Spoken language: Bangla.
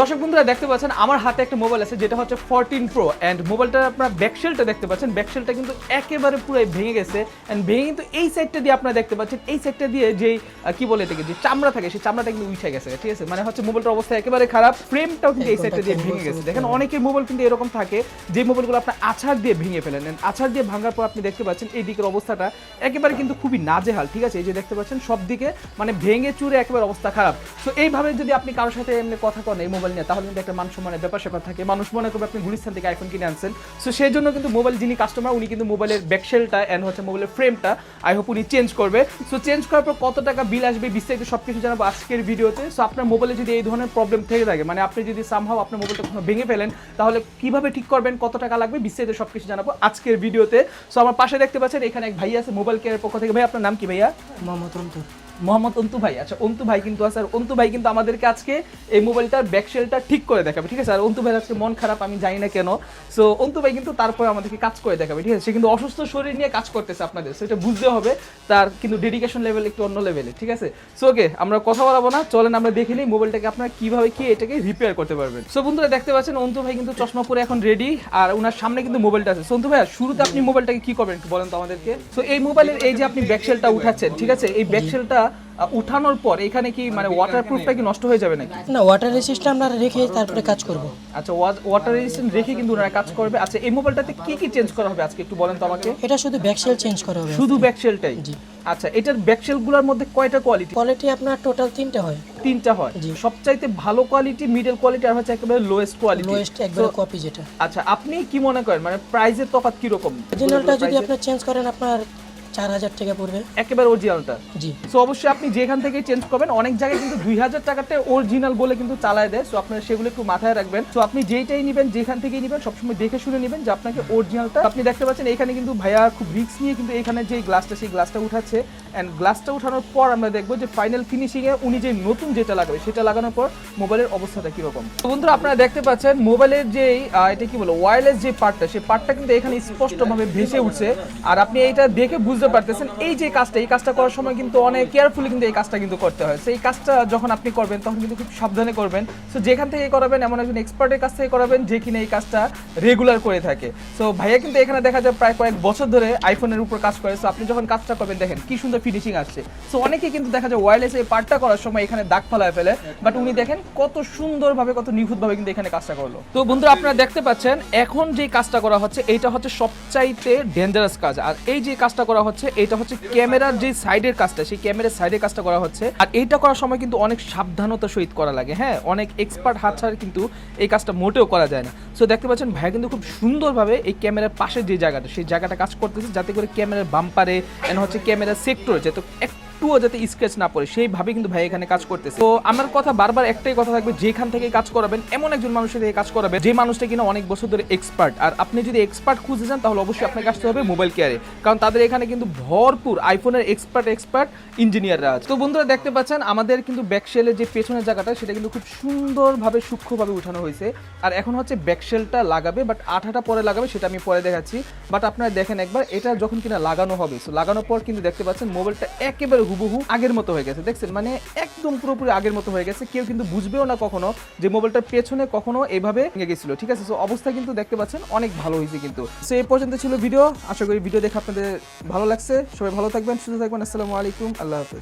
দর্শক বন্ধুরা দেখতে পাচ্ছেন আমার হাতে একটা মোবাইল আছে যেটা হচ্ছে ফোরটিন প্রো অ্যান্ড মোবাইলটার আপনার ব্যাকশেলটা দেখতে পাচ্ছেন। ব্যাকশেলটা কিন্তু একেবারে পুরো ভেঙে গেছে অ্যান্ড ভেঙে কিন্তু এই সাইডটা দিয়ে আপনারা দেখতে পাচ্ছেন এই সাইডটা দিয়ে যেই কি বলে এটাকে যে চামড়া থাকে সেই চামড়াটা কিন্তু উঠে গেছে ঠিক আছে? মানে হচ্ছে মোবাইলটার অবস্থা একেবারে খারাপ ফ্রেমটাও কিন্তু এই সাইডটা দিয়ে ভেঙে গেছে। দেখেন অনেকের মোবাইল কিন্তু এরকম থাকে যে মোবাইলগুলো আপনার আছাড় দিয়ে ভেঙে ফেলেন আছাড় দিয়ে ভাঙার পর আপনি দেখতে পাচ্ছেন এই দিকের অবস্থাটা একেবারে কিন্তু খুবই নাজেহাল ঠিক আছে? এই যে দেখতে পাচ্ছেন সব দিকে মানে ভেঙে চুরে একেবারে অবস্থা খারাপ। তো এইভাবে যদি আপনি কারোর সাথে এমনি কথা করেন এই মোবাইল নিয়ে, তাহলে কিন্তু একটা মান সম্মানের ব্যাপার স্যাপার থাকে। মানুষ মনে করবে আপনি গুলিস্তান থেকে আইফোন কিনে আনছেন। সো সেই জন্য কিন্তু মোবাইল যিনি কাস্টমার উনি কিন্তু মোবাইলের ব্যাকশেলটা অ্যান্ড হচ্ছে মোবাইলের ফ্রেমটা আই হোপ উনি চেঞ্জ করবে। সো চেঞ্জ করার পর কত টাকা বিল আসবে বিস্তারিত সব কিছু জানাব আজকের ভিডিওতে। সো আপনার মোবাইলে যদি এই ধরনের প্রবলেম থেকে থাকে মানে আপনি যদি সামহাও আপনার মোবাইলটা কখনো ভেঙে ফেলেন, তাহলে কীভাবে ঠিক করবেন, কত টাকা লাগবে বিস্তারিত সব কিছু জানাব আজকের ভিডিওতে। সো আমার পাশে দেখতে পাচ্ছেন, এখানে এক ভাই আছে মোবাইল কেয়ারের পক্ষ থেকে। ভাই, আপনার নাম কি ভাইয়া? মোহাম্মদ অন্তর মোহাম্মদ অন্তু ভাই। আচ্ছা অন্তু ভাই কিন্তু আছে, আর অন্তু ভাই কিন্তু আমাদেরকে আজকে এই মোবাইলটার ব্যাকশেলটা ঠিক করে দেখাবে, ঠিক আছে? আর অন্তু ভাই আজকে মন খারাপ, আমি জানি না কেন। সো অন্তু ভাই কিন্তু তারপরে আমাদেরকে কাজ করে দেখাবে, ঠিক আছে? সে কিন্তু অসুস্থ শরীর নিয়ে কাজ করতেছে আপনাদের, সেটা বুঝতে হবে। তার কিন্তু ডেডিকেশন লেভেল একটু অন্য লেভেলে ঠিক আছে? সো ওকে আমরা কথা বলাবো না, চলেন আমরা দেখে নিই মোবাইলটাকে আপনারা কীভাবে কি এটাকে রিপেয়ার করতে পারবেন। সো বন্ধুরা, দেখতে পাচ্ছেন অন্তু ভাই কিন্তু চশমা পরে এখন রেডি আর ওনার সামনে কিন্তু মোবাইলটা আছে। সো অন্তু ভাই শুরুতে আপনি মোবাইলটাকে কি করবেন একটু বলেন তো আমাদেরকে। সো এই মোবাইলের এই যে আপনি ব্যাকশেলটা উঠাচ্ছেন, ঠিক আছে? এই ব্যাকশেলটা উঠানোর পর এখানে কি মানে ওয়াটারপ্রুফটা কি নষ্ট হয়ে যাবে নাকি? না ওয়াটার রেসিস্ট আমরা রেখে তারপরে কাজ করব। আচ্ছা ওয়াটার রেজিস্ট্যান্ট রেখে কিন্তু ওনারা কাজ করবে। আচ্ছা এই মোবাইলটাতে কি কি চেঞ্জ করা হবে আজকে একটু বলেন তো আমাকে? এটা শুধু ব্যাকসেল চেঞ্জ করা হবে শুধু ব্যাকশেলটাই জি। আচ্ছা এটার ব্যাকশেলগুলোর মধ্যে কয়টা কোয়ালিটি কোয়ালিটি আপনার টোটাল তিনটে হয়। তিনটা হয়। জি। সবচাইতে ভালো কোয়ালিটি মিডল কোয়ালিটি আর হচ্ছে একেবারে লোয়েস্ট কোয়ালিটি লোয়েস্ট একবারে কপি যেটা। আচ্ছা আপনি কি মনে করেন? মানে প্রাইসের তফাৎ কি রকম অরিজিনালটা যদি আপনি চেঞ্জ করেন আপনার চার হাজার টাকা পড়বে। একেবারে অরিজিনালটা জি। সো অবশ্যই আপনি যেখান থেকে চেঞ্জ করবেন অনেক জায়গায় কিন্তু দুই হাজার টাকাতে অরিজিনাল বলে কিন্তু চালায় দেয়। সো আপনারা সেগুলো একটু মাথায় রাখবেন। সো আপনি যেইটাই নেবেন যেখান থেকেই নেবেন সবসময় দেখে শুনে নেবেন যে আপনাকে অরিজিনালটা আপনি দেখতে পাচ্ছেন এখানে কিন্তু ভাইয়া খুব নিয়ে কিন্তু এখানে যে গ্লাসটা সেই গ্লাসটা উঠাচ্ছে। অ্যান্ড গ্লাসটা উঠানোর পর আমরা দেখব যে ফাইনাল ফিনিশিংয়ে উনি যে নতুন যেটা লাগাবে সেটা লাগানোর পর মোবাইলের অবস্থাটা কীরকম। তো বন্ধুরা আপনারা দেখতে পাচ্ছেন মোবাইলের যে এটা কি বলো ওয়্যারলেস যে পার্টটা সেই পার্টটা কিন্তু এখানে স্পষ্টভাবে ভেসে উঠছে। আর আপনি এইটা দেখে বুঝতে পারতেছেন? এই যে কাজটা, এই কাজটা করার সময় কিন্তু অনেক কেয়ারফুলি কিন্তু এই কাজটা কিন্তু করতে হয়। সেই কাজটা যখন আপনি করবেন, তখন কিন্তু খুব সাবধানে করবেন। সো যেখান থেকে করাবেন, এমন একজন এক্সপার্টের কাছ থেকে করাবেন, যে কিনা এই কাজটা রেগুলার করে থাকে। সো ভাইয়া কিন্তু এখানে দেখা যায় প্রায় কয়েক বছর ধরে আইফোনের উপর কাজ করে। সো আপনি যখন কাজটা করবেন, দেখেন কি সুন্দর ফিনিশিং আসছে। সো অনেকে কিন্তু দেখা যায় ওয়ারলেস এই পার্টটা করার সময় এখানে দাগ ফেলায় ফেলে। বাট উনি দেখেন কত সুন্দরভাবে, কত নিখুঁতভাবে কিন্তু এখানে কাজটা করল। তো বন্ধুরা, আপনারা দেখতে পাচ্ছেন, এখন যে কাজটা করা হচ্ছে, এইটা হচ্ছে সবচাইতে ডেঞ্জারাস কাজ। আর এই যে কাজটা করা হচ্ছে এটা হচ্ছে ক্যামেরার যে সাইডের কাজটা, সেই ক্যামেরার সাইডের কাজটা করা হচ্ছে। আর এইটা করার সময় কিন্তু অনেক সাবধানতা সহিত করা লাগে হ্যাঁ? অনেক এক্সপার্ট হাত ছাড়া কিন্তু এই কাজটা মোটেও করা যায় না। সো দেখতে পাচ্ছেন ভাইয়া কিন্তু খুব সুন্দরভাবে এই ক্যামেরার পাশে যে জায়গাটা, সেই জায়গাটা কাজ করতেছে, যাতে করে ক্যামেরার বাম্পারে এন্ড হচ্ছে ক্যামেরার সেক্টরে যাতে একটুও যাতে স্কেচ না পড়ে সেইভাবে কিন্তু ভাই এখানে কাজ করতেছে। তো আমার কথা বারবার একটাই কথা থাকবে, যেখান থেকে কাজ করাবেন, এমন একজন মানুষের থেকে কাজ করাবেন, যে মানুষটা কিনা অনেক বছর ধরে এক্সপার্ট আর আপনি যদি এক্সপার্ট খুঁজে যান, তাহলে অবশ্যই আপনাকে আসতে হবে মোবাইল কেয়ারে কারণ তাদের এখানে কিন্তু ভরপুর আইফোনের এক্সপার্ট এক্সপার্ট ইঞ্জিনিয়াররা আছে। তো বন্ধুরা, দেখতে পাচ্ছেন, আমাদের কিন্তু ব্যাকশেলের যে পেছনের জায়গাটা, সেটা কিন্তু খুব সুন্দরভাবে, সূক্ষ্মভাবে উঠানো হয়েছে। আর এখন হচ্ছে ব্যাকশেলটা লাগাবে বাট আঠাটা পরে লাগাবে, সেটা আমি পরে দেখাচ্ছি। বাট আপনারা দেখেন একবার, এটা যখন কিনা লাগানো হবে সো লাগানোর পর কিন্তু দেখতে পাচ্ছেন মোবাইলটা একেবারে হুবহু আগের মতো হয়ে গেছে, দেখছেন? মানে একদম পুরোপুরি আগের মতো হয়ে গেছে। কেউ কিন্তু বুঝবেও না কখনো যে মোবাইলটার পেছনে কখনো এভাবে ভেঙে গেছিল, ঠিক আছে? সো অবস্থা কিন্তু দেখতে পাচ্ছেন অনেক ভালো হয়েছে কিন্তু। সো এই পর্যন্ত ছিল ভিডিও আশা করি ভিডিও দেখে আপনাদের ভালো লাগছে। সবাই ভালো থাকবেন, সুস্থ থাকবেন। আসসালামু আলাইকুম। আল্লাহ হাফেজ।